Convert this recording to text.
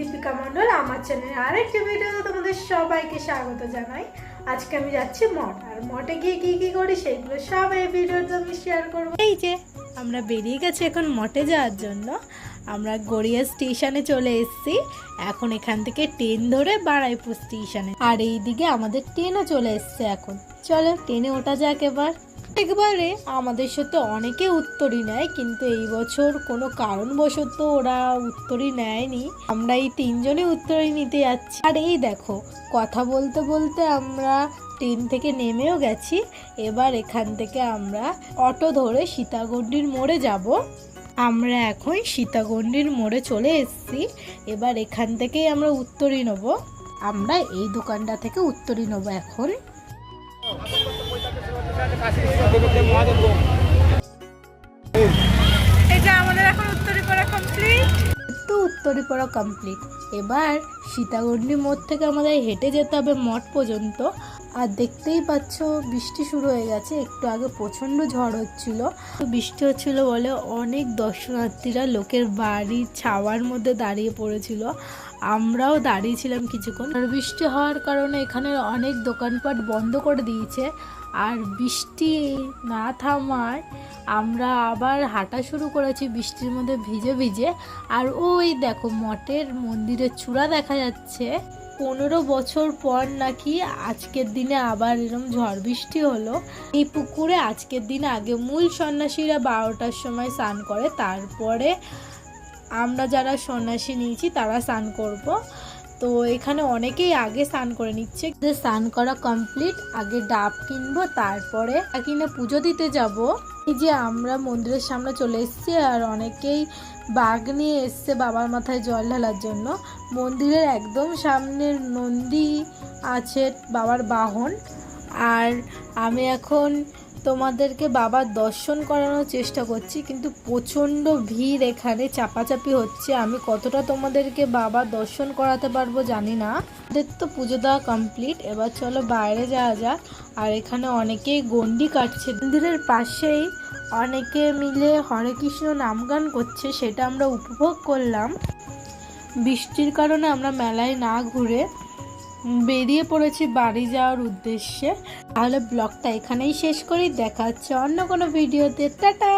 রিঙ্কা মণ্ডল, আমার চ্যানেলে আরেকটি ভিডিওতে তোমাদের সবাইকে স্বাগত জানাই। আজকে আমি যাচ্ছি মঠ, আর মঠে গিয়ে কি কি করি সেগুলো সব এই ভিডিওতে আমি শেয়ার করব। এই যে, আমরা বেরিয়ে গেছি এখন মঠে যাওয়ার জন্য। আমরা গড়িয়া স্টেশনে চলে এসেছি। এখন এখান থেকে ট্রেন ধরে বারাইপুর স্টেশনে আর এইদিকে আমাদের ট্রেনও চলে এসছে এখন। চলো ট্রেনে ওঠা যাক এবার। একবারে আমাদের সাথে অনেকে উত্তরই নেয়, কিন্তু এই বছর কোনো কারণবশত ওরা উত্তরই নেয়নি। আমরা এই তিনজনে উত্তরই নিতে যাচ্ছি। আর এই দেখো, কথা বলতে বলতে আমরা ট্রেন থেকে নেমেও গেছি। এবার এখান থেকে আমরা অটো ধরে সীতাগণ্ডির মোড়ে যাব। আমরা এখন সীতাগণ্ডির মোড়ে চলে এসেছি। এবার এখান থেকেই আমরা উত্তরই নেব। আমরা এই দোকানটা থেকে উত্তরই নেব এখন। এটা আমাদের এখন উত্তরীপাড়া কমপ্লিট তো কমপ্লিট এবার সীতাগণ্ডি মোড় থেকে আমাদের হেঁটে যেতে হবে মঠ পর্যন্ত। আর দেখতেই পাচ্ছ, বৃষ্টি শুরু হয়ে গেছে। একটু আগে প্রচণ্ড ঝড় হচ্ছিল। বৃষ্টি হচ্ছিল বলে অনেক দর্শনার্থীরা লোকের বাড়ির ছাওয়ার মধ্যে দাঁড়িয়ে পড়েছিল। আমরাও দাঁড়িয়েছিলাম কিছুক্ষণ। আর বৃষ্টি হওয়ার কারণে এখানে অনেক দোকানপাট বন্ধ করে দিয়েছে। আর বৃষ্টি না থামায় আমরা আবার হাঁটা শুরু করেছি বৃষ্টির মধ্যে ভিজে ভিজে। আর ওই দেখো, মঠের মন্দিরের চূড়া দেখা যাচ্ছে। পনেরো বছর পর নাকি আজকের দিনে আবার এরকম ঝড় বৃষ্টি হলো। এই পুকুরে আজকের দিনে আগে মূল সন্ন্যাসীরা বারোটার সময় স্নান করে, তারপরে আমরা যারা সন্ন্যাসী নিয়েছি তারা স্নান করব। তো এখানে অনেকেই আগে স্নান করে নিচ্ছে। যে স্নান করা কমপ্লিট আগে ডাব কিনবো, তারপরে কিনে পুজো দিতে যাব। এই যে আমরা মন্দিরের সামনে চলে এসেছি আর অনেকেই বাঘ নিয়ে এসছে বাবার মাথায় জল ঢালার জন্য। মন্দিরের একদম সামনের নন্দী আছে বাবার বাহন। আর আমি এখন তোমাদেরকে বাবার দর্শন করানোর চেষ্টা করছি, কিন্তু প্রচণ্ড ভিড় এখানে, চাপাচাপি হচ্ছে। আমি কতটা তোমাদেরকে বাবার দর্শন করাতে পারব জানি না। আমাদের তো পুজো দেওয়া কমপ্লিট এবার চলো বাইরে যাওয়া যাক। আর এখানে অনেকেই গন্ডি কাটছে। মন্দিরের পাশেই অনেকে মিলে হরে কৃষ্ণ নাম গান করছে, সেটা আমরা উপভোগ করলাম। বৃষ্টির কারণে আমরা মেলায় না ঘুরে বেরিয়ে পড়েছি বাড়ি যাওয়ার উদ্দেশ্যে। তাহলে ব্লগটা এখানেই শেষ করি। দেখা হচ্ছে অন্য কোনো ভিডিওতে। টাটা!